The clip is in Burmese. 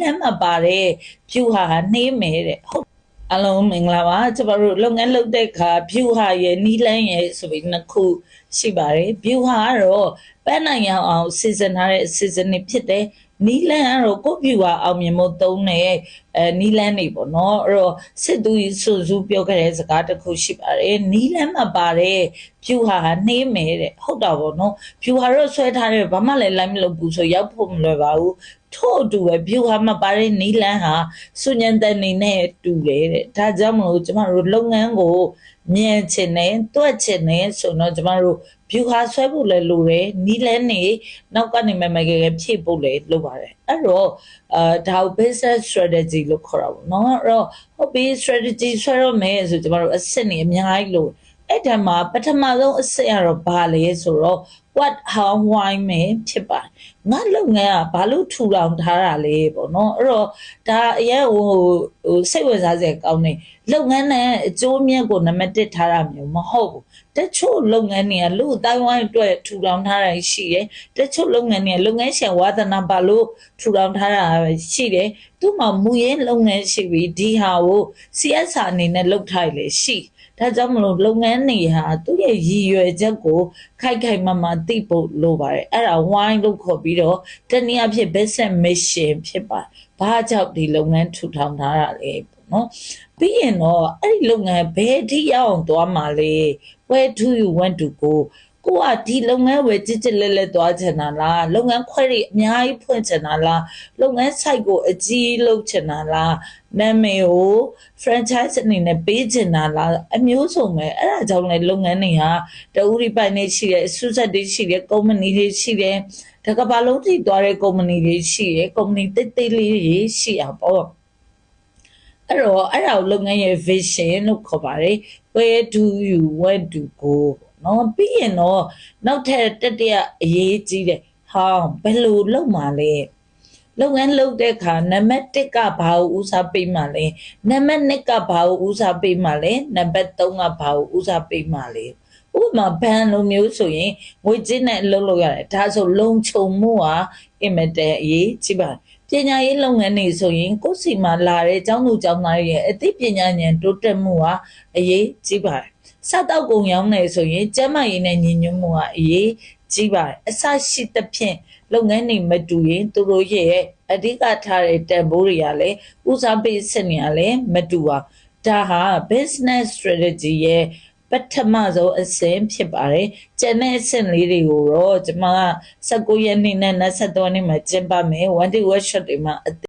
လမ်းမှာပါတဲ့ဖြူဟာနှေးမယ်တဲ့ဟုတ်အလုံးမင်္ဂလာပါကျွန်တော်တို့လုပ်ငန်းလုပ်တဲ့အခါဖြူဟာရဲ့နီးလန်းရဲ့ဆိုပြီးနှစ်ခုရှိပါတယ်ဖြူဟာကတော့ပန်းနိုင်ရအောင်စီစဉ်ထားတဲ့စီစဉ်နေဖြစ်တယ်နီလန်ကတော့ကိုပြူဟာအောင်မြင်ဖို့သုံးတဲ့ အဲနီလန်နေပေါ့နော်အဲ့တော့စစ်သူကြီးစွစုပြောခဲ့တဲ့စကားတစ်ခုရှိပါတယ်နီလန်မှာပါတဲ့ဖြူဟာနှေးမယ်တဲ့ဟုတ်တာပေါ့နော်ဖြူဟာတော့ဆွဲထားတဲ့ဘာမှလည်းလိုက်မလုပ်ဘူးဆိုရောက်ဖို့မလွယ်ပါဘူးထို့အတူပဲဖြူဟာမှာပါတဲ့နီလန်ဟာစွညံတန်နေနဲ့တူတယ်တဲ့ဒါကြောင့်မလို့ကျမတို့လုပ်ငန်းကိုမြန်ချင်တယ်တွက်ချင်တယ်ဆိုတော့ကျမတို့ဖြူဟာဆွဲဖို့လည်းလိုတယ်နီလန်နေနောက်ကနေမမကယ်ဖြည့်ဖို့လည်းလိုပါတယ်အဲ့တော့အာဒါကို business strategy လို့ခေါ်တာပေါ့နော်အဲ့တော့ဟုတ်ပြီ strategy ဆွဲရမယ်ဆိုကျမတို့အစစ်နေအများကြီးလို့အဲ့တမှာပထမဆုံးအစစ်ရတော့ဘာလဲဆိုတော့ what how why မယ်ဖြစ်ပါတယ်ငါလုပ်ငန်းကဘာလို့ထူထောင်ထားတာလဲပေါ့နော်အဲ့တော့ဒါအရင်ဟိုဟိုစိတ်ဝင်စားစရာကောင်းနေလုပ်ငန်းနဲ့အကျိုးမြတ်ကိုနံပါတ်1ထားတာမျိုးမဟုတ်ဘူးတချို့လုပ်ငန်းတွေကလူအတိုင်းဝိုင်းအတွက်ထူထောင်ထားတာရှိတယ်တချို့လုပ်ငန်းတွေကလုပ်ငန်းရှင်ဝါသနာပါလို့ထူထောင်ထားတာရှိတယ်သူ့မှာမူရင်းလုပ်ငန်းရှိပြီးဒီဟာကို CSR အနေနဲ့လုပ်ထားရလေရှိတယ်ဒါကြောင့်မလို့လုပ်ငန်းတွေဟာသူ့ရဲ့ရည်ရွယ်ချက်ကိုခိုက်ခိုက်မမသိဖို့လိုပါတယ်အဲ့ဒါ wine လို့ခေါ်ပြီးတော့တနည်းအားဖြင့် business mission ဖြစ်ပါတယ်ဘာကြောင့်ဒီလုပ်ငန်းထူထောင်ထားတာလဲပေါ့နော်ပြီးရင်တော့အဲ့ဒီလုပ်ငန်းဘယ်အထိရောက်အောင်သွားမှာလဲ where do you want to go ကိုကဒီလုပ်ငန်းဝယ်ကြစ်ကြစ်လဲလဲသွားချင်တာလားလုပ်ငန်းခွဲတွေအများကြီးဖွင့်ချင်တာလားလုပ်ငန်း site ကိုအကြီးလုပ်ချင်တာလားနာမည်ကို franchise အနေနဲ့ပေးချင်တာလားအမျိုးစုံပဲအဲ့ဒါကြောင့်လေလုပ်ငန်းတွေဟာတဦးဒီပိုင်နေရှိတယ်အစုဆက်တွေရှိတယ်ကုမ္ပဏီတွေရှိတယ်တကဘာလုံးထိသွားတဲ့ကုမ္ပဏီတွေရှိတယ်ကုမ္ပဏီတိတ်တိတ်လေးတွေရှိအောင်ပေါ့အဲ့တော့အဲ့ဒါကိုလုပ်ငန်းရဲ့ vision လို့ခေါ်ပါတယ် where do you want to go နော်ပြီးရင်တော့နောက်ထပ်တတိယအရေးကြီးတယ်ဟောင်းဘယ်လိုလုပ်မှာလဲလုပ်ငန်းလုပ်တဲ့အခါနံပါတ်1ကဘာကိုဦးစားပေးမှာလဲနံပါတ်2ကဘာကိုဦးစားပေးမှာလဲနံပါတ်3ကဘာကိုဦးစားပေးမှာလဲဥပမာဘဏ်လိုမျိုးဆိုရင်ငွေကြေးနဲ့အလုပ်လုပ်ရတယ်ဒါဆိုလုံခြုံမှုဟာအင်မတန်အရေးကြီးပါတယ်ပညာရေးလုပ်ငန်းတွေဆိုရင်ကိုယ်စီမှာလာတဲ့ကျောင်းသူကျောင်းသားတွေရဲ့အသိပညာဉာဏ်တိုးတက်မှုဟာအရေးကြီးပါတယ် စတော့ကုံရောင်းနေဆိုရင်ကျန်းမာရေးနဲ့ညီညွတ်မှုဟာအရေးကြီးပါတယ်အစရှိသဖြင့်လုပ်ငန်းတွေမတူရင်သူတို့ရဲ့အဓိကထားတဲ့တန်ဖိုးတွေကလည်းဦးစားပေးစနစ်ကလည်းမတူပါဒါဟာ business strategy ရဲ့ပထမဆုံးအဆင့်ဖြစ်ပါတယ်။ကျန်တဲ့အဆင့်လေးတွေကိုတော့ကျွန်မက19ရက်နေ့နဲ့23ရက်နေ့မှာကျင်းပမယ် one day workshop တွေမှာ